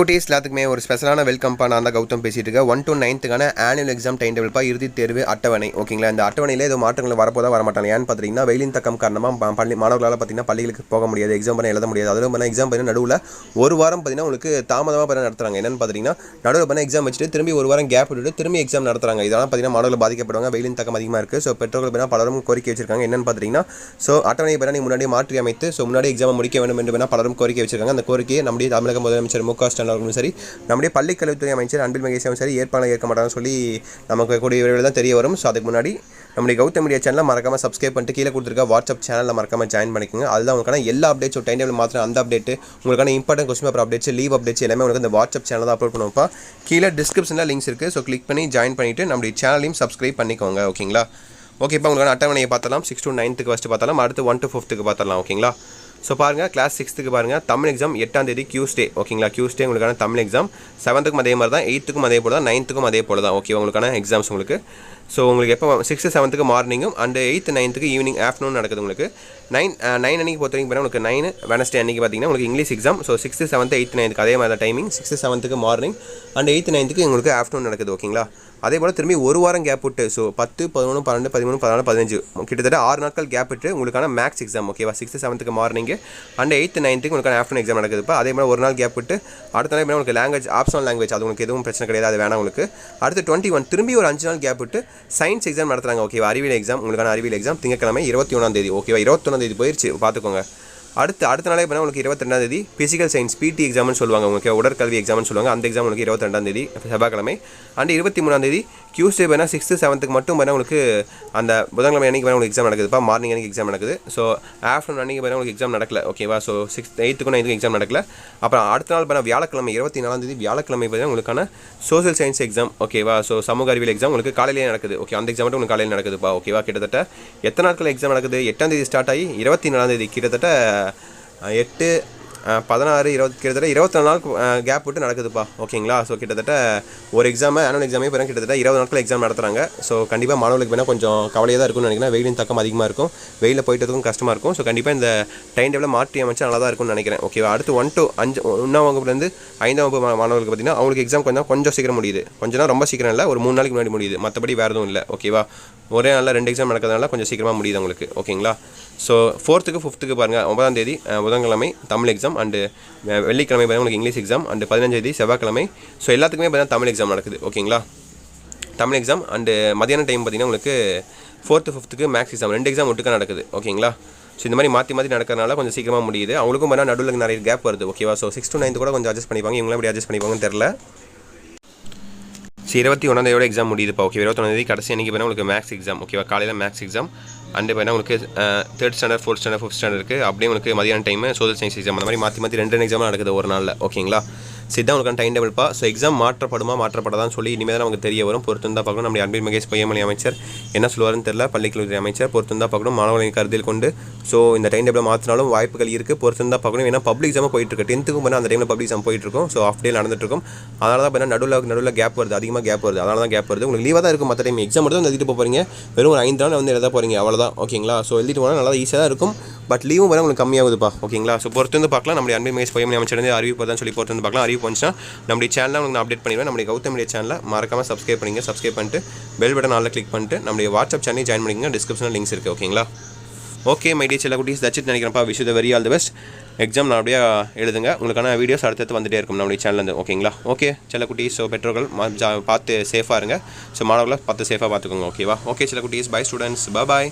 குட்டீஸ் எல்லாத்துக்குமே ஒரு ஸ்பெஷலான வெல்கம் நான் தான் கௌதம் பேசிட்டு இருக்கேன். ஒன் டு நைன்த்துக்கான ஆனுவல் எக்ஸாம் டைம் டேபிள்ப்பா இறுதி தேர்வு அட்டவணை ஓகேங்களா இந்த அட்டவணையில் ஏதோ மாற்றங்கள் வரப்போதா வரமாட்டாங்க. ஏன்னு பார்த்தீங்கன்னா வெயிலின் தக்கம் காரணமாக பள்ளி மாணவர்களால் பார்த்தீங்கன்னா பள்ளிகளுக்கு போக முடியாது எக்ஸாம் பண்ண எழுத முடியாது. அதுவும் பண்ண எக்ஸாம் பண்ண நடுவில் ஒரு வாரம் பார்த்தீங்கன்னா உங்களுக்கு தாமதமாக பண்ண நடத்துறாங்க. என்னென்னு பார்த்தீங்கன்னா நடுவில் பண்ண எக்ஸாம் வச்சுட்டு திரும்பி ஒரு வாரம் கேப் விட்டுட்டு திரும்பி எக்ஸாம் நடத்துறாங்க. இதெல்லாம் பார்த்தீங்கன்னா மாணவர்கள் பாதிக்கப்படுவாங்க வெயிலின் தக்கம் அதிகமாக இருக்குது ஸோ பெற்றோர்கள் பார்த்தீங்கன்னா பலரும் கோரிக்கை வச்சிருக்காங்க. என்னன்னு பார்த்தீங்கன்னா ஸோ அட்டவணை பண்ண நீ முன்னாடி மாற்றி அமைத்து ஸோ முன்னாடி எக்ஸாம் முடிக்க வேண்டும் என்று பலரும் கோரிக்கை வச்சிருக்காங்க. அந்த கோரிக்கையை நம்முடைய தமிழக முதலமைச்சர் மு க ஸ்டாலின் அவர்களும் சரி நம்முடைய பள்ளிக்கல்வித்துறை அமைச்சர் அன்பில் மகேஷும் சரி ஏற்பாடு ஏற்க மாட்டாங்கன்னு சொல்லி நமக்கு கூடிய விரைவில் தான் தெரிய வரும். ஸோ அதுக்கு முன்னாடி நம்முடைய கௌதம் மீடியா சேனலை மறக்காம சப்ஸ்கிரைப் பண்ணிட்டு கீழே கொடுத்துருக்க வாட்ஸ்அப் சேனலில் மறக்காமல் ஜாயின் பண்ணிக்கோங்க. அதுதான் உங்களுக்கான எல்லா அப்டேட்ஸும் டைம் டேபிள் மாத்திரம் அந்த அப்டேட் உங்களுக்கான important question paper updates leave updates எல்லாமே உங்களுக்கு இந்த வாட்ஸ்அப் சேனல் தான் அப்லோட் பண்ணுவோம்ப்பா. கீழே டிஸ்கிரிப்ஷனில் லிங்க்ஸ் இருக்குது ஸோ கிளிக் பண்ணி ஜாயின் பண்ணிவிட்டு நம்முடைய சேனலையும் சப்ஸ்கிரைப் பண்ணிக்கோங்க ஓகேங்களா ஓகே இப்போ உங்களுக்கான அட்டவணையை பார்த்தலாம் சிக்ஸ் டு நைன்த்துக்கு ஃபஸ்ட்டு பார்த்தலாம் அடுத்து ஒன் டு ஃபிஃப்த்துக்கு பார்த்தலாம் ஓகேங்களா ஸோ பாருங்கள் கிளாஸ் சிக்ஸ்த்துக்கு பாருங்கள் தமிழ் எக்ஸாம் எட்டாம் தேதி கியூஸ்டே ஓகேங்களா கியூஸ்டே உங்களுக்கான தமிழ் எக்ஸாம் செவன்த்துக்கும் அதே மாதிரி தான் எயித்துக்கும் அதே போல் தான் நைன்த்துக்கும் அதே போல் தான் ஓகே உங்களுக்கான எக்ஸாம்ஸ் உங்களுக்கு. ஸோ உங்களுக்கு எப்போ சிக்ஸ்த்து செவன்த்துக்கு மார்னிங்கும் அண்ட் எயித்து நைன்த்துக்கு ஈவினிங் ஆஃப்டர்நூன் நடக்குது உங்களுக்கு. நைன் நைன் அன்றைக்கி பொறுத்த வரைக்கும் உங்களுக்கு நைன் வெனஸ்டே அன்றைக்கி பார்த்தீங்கன்னா உங்களுக்கு English exam so sixth seventh eighth நைன்த்துக்கு அதே மாதிரி தான் டைமிங் சிக்ஸ்த்து செவன்த்துக்கு மார்னிங் அண்ட் எயித்து நைன்த்துக்கு உங்களுக்கு ஆஃப்டர்நூன் நடக்குது ஓகேங்களா அதே போல் திரும்பி ஒரு வாரம் கேப் விட்டு ஸோ பத்து பதினொன்று பன்னெண்டு பதிமூணு பதினாலு பதினஞ்சு கிட்டத்தட்ட ஆறு நாட்கள் கேப் விட்டு உங்களுக்கான மேக்ஸ் எக்ஸாம் ஓகேவா சிக்ஸ்த்து செவன்த்துக்கு மார்னிங் அண்ட் எயித்து நைன்த்துக்கு உங்களுக்கான ஆஃப்டர்நூன் எக்ஸாம் நடக்குதுப்பா அதே மாதிரி ஒரு நாள் கேப் விட்டு அடுத்த நாள் உங்களுக்கு லாங்குவேஜ் ஆப்ஷனல் லாங்குவேஜ் அது உங்களுக்கு எதுவும் பிரச்சனை கிடையாது அது வேணாம் உங்களுக்கு அடுத்து டுவெண்ட்டி ஒன் திரும்பி ஒரு அஞ்சு நாள் கேப் விட்டு சயின்ஸ் எக்ஸாம் நடத்துகிறாங்க ஓகேவா அறிவியல் எக்ஸாம் உங்களுக்கான அறிவியல் எக்ஸாம் திங்கக்கிழமை இருபத்தி ஒன்றாம் தேதி ஓகேவா இருபத்தொன்னாம் தேதி போயிடுச்சு பார்த்துக்கோங்க அடுத்து அடுத்த நாளே பண்ணால் உங்களுக்கு இருபத்திரெண்டாம் தேதி ஃபிசிக்கல் சயின்ஸ் பிடி எக்ஸாம்னு சொல்லுவாங்க. உங்களுக்கு உடற்கல்வி எக்ஸாம்னு சொல்லுவாங்க. அந்த எக்ஸாம் உங்களுக்கு இருபத்திரெண்டாம் தேதி செவ்வாய்க்கிழமை. அண்ட் இருபத்தி மூணாம் தேதி டியூஸ்டே வேணால் சிக்ஸ்த்து செவன்த்துக்கு மட்டும் வேணால் உங்களுக்கு அந்த புதன்கிழமை அன்றைக்கி வேணால் உங்களுக்கு எக்ஸாம் நடக்குதுப்பா மார்னிங் அன்றைக்கி எக்ஸாம் நடக்குது. ஸோ ஆஃப்டர்நூன் அன்றைக்கி வேணால் உங்களுக்கு எக்ஸாம் நடக்கல. ஓகேவா ஸோ சிக்ஸ் எயித்துக்கும் நைன்த்துக்கும் எக்ஸாம் நடக்கல. அப்புறம் அடுத்த நாள் பண்ண வியாழக்கிழமை இருபத்தி நாலாம் தேதி வியாழக்கிழமை பார்த்தா உங்களுக்கான சோசியல் சயின்ஸ் எக்ஸாம் ஓகேவா ஸோ சமூக அறிவியல் எக்ஸாம் உங்களுக்கு காலையிலேயே நடக்குது. ஓகே அந்த எக்ஸாம் மட்டும் உங்களுக்கு காலையில் நடக்குதுப்பா. ஓகேவா கிட்டத்தட்ட எத்தனை நாட்கள் எக்ஸாம் நடக்குது? எட்டாம் தேதி ஸ்டார்ட் ஆகி இருபத்தி நாலாம் தேதி கிட்டத்தட்ட எட்டு பதினாறு இருபத் கிட்டத்தட்ட இருபத்தி நாலு நாள் கேப் விட்டு நடக்குதுப்பா. ஓகேங்களா ஸோ கிட்டத்தட்ட ஒரு எக்ஸாமு ஆனுவல் எக்ஸாமே இப்போ கிட்டத்தட்ட இருபது நாட்கள் எக்ஸாம் நடத்துகிறாங்க ஸோ கண்டிப்பாக மாணவர்களுக்கு வேணால் கொஞ்சம் கவலையாக தான் இருக்கும்னு நினைக்கிறேன். வெயிலின் தக்கம் அதிகமாக இருக்கும். வெயிலில் போயிட்டதுக்கும் கஷ்டமாக இருக்கும். ஸோ கண்டிப்பாக இந்த டைம் டேபிளில் மாற்றி அமைச்சா நல்லா தான் இருக்கும்னு நினைக்கிறேன். ஓகேவா அடுத்து ஒன் டு அஞ்சு ஒன்றாம் வகுப்புலேருந்து ஐந்தாம் வகுப்பு மாணவர்களுக்கு பார்த்தீங்கன்னா அவங்களுக்கு எக்ஸாம் கொஞ்சம் கொஞ்சம் சீக்கிரம் முடியுது. கொஞ்சம் நாள் ரொம்ப சீக்கிரம் இல்லை ஒரு மூணு நாளைக்கு முன்னாடி முடியுது. மற்றபடி வேறு எதுவும் இல்லை. ஓகேவா ஒரே நாளில் ரெண்டு எக்ஸாம் நடக்கிறதுனால கொஞ்சம் சீக்கிரமாக முடியுது உங்களுக்கு. ஓகேங்களா ஸோ ஃபோர்த்துக்கு ஃபிஃப்த்துக்கு பாருங்கள் ஒன்பதாம் தேதி புதன்கிழமை தமிழ் எக்ஸாம் அண்டு வெள்ளிக்கிழமை பார்த்தீங்கன்னா உங்களுக்கு இங்கிலீஷ் எக்ஸாம் அண்டு பதினஞ்சாந்தேதி செவ்வாய்க்கிழமை. ஸோ எல்லாத்துக்குமே பார்த்தீங்கன்னா தமிழ் எக்ஸாம் நடக்குது. ஓகேங்களா தமிழ் எக்ஸாம் அண்டு மதியான டைம் பார்த்தீங்கன்னா உங்களுக்கு ஃபோர்த்து ஃபிஃப்த்துக்கு மேக்ஸ் எக்ஸாம் ரெண்டு எக்ஸாம் ஒட்டுக்காக நடக்குது. ஓகேங்களா ஸோ இந்த மாதிரி மாற்றி மாற்றி நடக்கிறனால கொஞ்சம் சீக்கிரமாக முடியுது. அவங்களுக்கும் பார்த்தா நடுவில் நிறைய கேப் வருது. ஓகேவா ஸோ சிக்ஸ் டு நைன்த்து கூட கொஞ்சம் அட்ஜஸ்ட் பண்ணிப்பாங்க. இவங்களும் எப்படி அட்ஜஸ்ட் பண்ணிப்பாங்கன்னு தெரில சரி இருபத்தி ஒன்றாந்தேதியோட எக்ஸாம் முடியுதுப்பா ஓகே இருபத்தொன்னாந்தேதி கடைசி அன்றைக்கி போனால் உங்களுக்கு மேக்ஸ் எக்ஸாம் ஓகேவா காலையில் மேக்ஸ் எக்ஸாம் அண்டு பார்த்தா உங்களுக்கு third standard fourth standard fifth standard இருக்குது அப்படியே உங்களுக்கு மதியான டைம் சோஷியல் சயின்ஸ் எக்ஸாம் அந்த மாதிரி மாற்றி மாற்றி ரெண்டு ரெண்டு எக்ஸாம் நடக்குது ஒரு நாளில். ஓகேங்களா சரி தான் உங்களுக்கு டைம் டேபிள்ப்பா ஸோ எக்ஸாம் மாற்றப்படுமா மாற்றப்படாதான்னு சொல்லி இனிமேல் தான் நமக்கு தெரிய வரும். பொறுத்து தான் பார்க்கணும். நம்முடைய அன்பில் மகேஷ் பொய்யமொழி அமைச்சர் என்ன சொல்லுவாருன்னு தெரியல. பள்ளிக்கல்வித்துறை அமைச்சர் பொறுத்து தான் பார்க்கணும். மாணவர்களின் கருத்தில் கொண்டு. ஸோ இந்த டைம் டேபிள் மாற்றினாலும் வாய்ப்புகள் இருக்குது பொறுத்து தான் பார்க்கணும். ஏன்னா பப்ளிக் எக்ஸாம் போயிட்டு இருக்கு டென்த்துக்கும் பண்ணால் அந்த டைமில் பப்ளிக் எக்ஸாம் போயிட்டு இருக்கும் ஸோ ஆஃப் டே நடந்துட்டு இருக்கும் அதனால தான் பார்த்தா நடுவில் நடுவில் கேப் வருது. அதிகமாக கேப் வருது. அதனால தான் கேப் வருது. உங்களுக்கு லீவாக தான் இருக்கும் மற்ற டைம் எக்ஸாம் மட்டும் தான் எழுதிட்டு போகிறீங்க வெறும் ஒரு ஐந்து நாள் வந்து எழுத போகிறீங்க அவ்வளோதான் ஓகேங்களா ஸோ எழுதிட்டு போனால் நல்லா ஈஸியாக தான் இருக்கும். பட் லீவும் வர உங்களுக்கு கம்மியாகுதுப்பா ஓகேங்களா ஸோ பொறுத்து வந்து பார்க்கலாம். நம்முடைய அன்பு மேஸ் பொய்மணி அமைச்சர் வந்து அறிவிப்பு தான் சொல்லி பொறுத்து வந்து பார்க்கலாம். அறிவிப்பு வந்துச்சுன்னா நம்முடைய சேனலில் உங்களுக்கு நான் அப்டேட் பண்ணிடுவேன். நம்முடைய கௌதம் மீடியா சேனலில் மறக்காம சப்ஸ்கிரைப் பண்ணிங்க சப்ஸ்கிரைப் பண்ணிட்டு பெல் பட்டன் ஆளில் கிளிக் பண்ணிட்டு நம்முடைய வாட்ஸ்அப் சேனலையும் ஜாயின் பண்ணிக்கங்க. டிஸ்கிரிப்ஷனில் லிங்க்ஸ் இருக்குது ஓகேங்களா ஓகே மை டியர் செல்ல குட்டீஸ் தச்சிட் நினைக்கிறேன்ப்பா. Wish the very all the best exam அப்படியே எழுதுங்க. உங்களுக்கான வீடியோஸ் அடுத்தடுத்து வந்துட்டே இருக்கும் நம்மளுடைய சேனல்லேருந்து ஓகேங்களா ஓகே செல்ல குட்டீஸ் ஸோ பெற்றோர்கள் ஜா- பார்த்து சேஃபாக இருங்க. ஸோ மாணவர்களை பார்த்து சேஃபாக பார்த்துக்கோங்க ஓகேவா ஓகே செல்ல குட்டீஸ் பை ஸ்டூடெண்ட்ஸ் பாய்